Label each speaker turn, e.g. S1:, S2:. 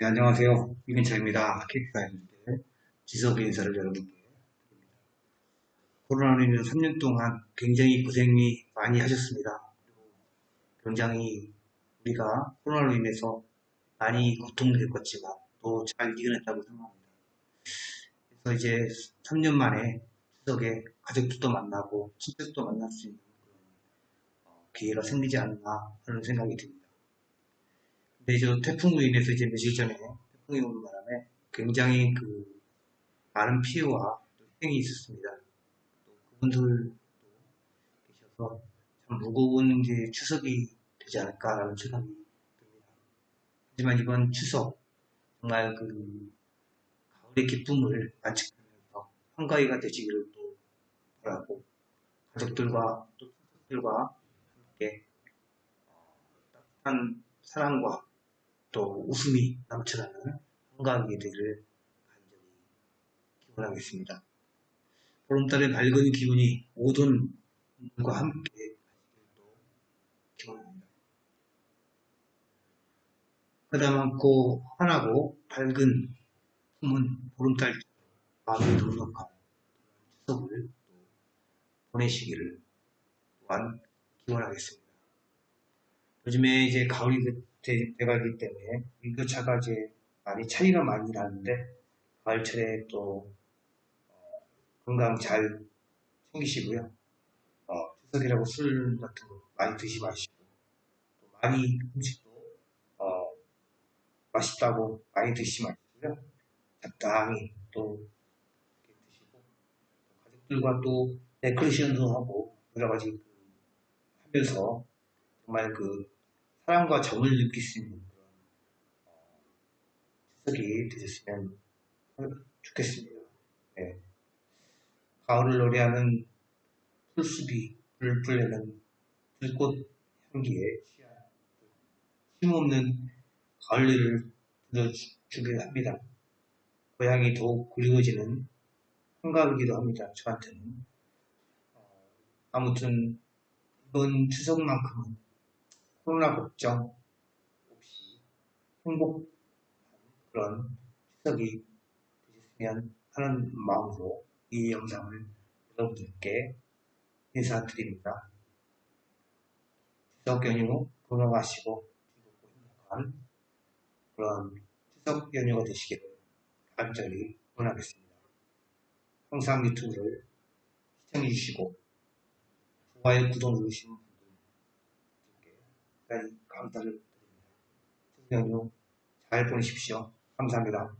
S1: 네, 안녕하세요. 이민철입니다. 케이크가인데 지섭의 인사를 여러분께 드립니다. 코로나로 인해 3년 동안 굉장히 고생이 많이 하셨습니다. 굉장히 우리가 코로나로 인해서 많이 고통을 겪었지만 또 잘 이겨냈다고 생각합니다. 그래서 이제 3년 만에 추석에 가족들도 만나고 친척도 만날 수 있는 어, 기회가 생기지 않나 하는 생각이 듭니다. 근데 저 태풍으로 인해서 이제 며칠 전에 태풍이 오는 바람에 굉장히 그 많은 피해와 또 희생이 있었습니다. 또 그분들도 계셔서 참 무거운 이제 추석이 되지 않을까라는 생각이 듭니다. 하지만 이번 추석 정말 그 가을의 기쁨을 만끽하면서 한가위가 되시기를 라고 가족들과 또 친척들과 함께 어, 따뜻한 사랑과 또 웃음이 넘쳐나는 한가하게 되기를 간절히 기원하겠습니다. 보름달의 밝은 기운이 모든 분과 함께 기원합니다. 하다만고 환하고 밝은 품은 보름달 마음이 넉넉한 추석을 또 보내시기를 또한 기원하겠습니다. 요즘에 이제 가을이 돼- 돼가기 때문에 일교차가 이제 많이 차이가 많이 나는데 가을철에 또 어, 건강 잘 챙기시고요. 어, 추석이라고 술 같은 거 많이 드시 마시고 또 많이 음식도 어, 맛있다고 많이 드시지 마시고요. 적당히 또 드시고 가족들과 또 레크레이션도 하고 여러 가지 그 하면서 정말 그 사랑과 정을 느낄 수 있는 그런 어, 추석이 되셨으면 좋겠습니다. 예. 가을을 노래하는 풀숲이 불불 내는 들꽃 향기에 힘없는 가을을 들려주게 합니다. 고향이 더욱 그리워지는 한가하기도 합니다. 저한테는. 어, 아무튼 이번 추석만큼은 코로나 걱정 없이 행복한 그런 추석이 되셨으면 하는 마음으로 이 영상을 여러분들께 인사드립니다. 추석 연휴 건강하시고 즐겁고 행복한 그런 추석 연휴가 되시기를 간절히 원하겠습니다. 항상 유튜브를 시청해주시고 좋아요, 구독 누르시는 분들께 대단히 감사를 드립니다. 연휴 잘 보내십시오. 감사합니다.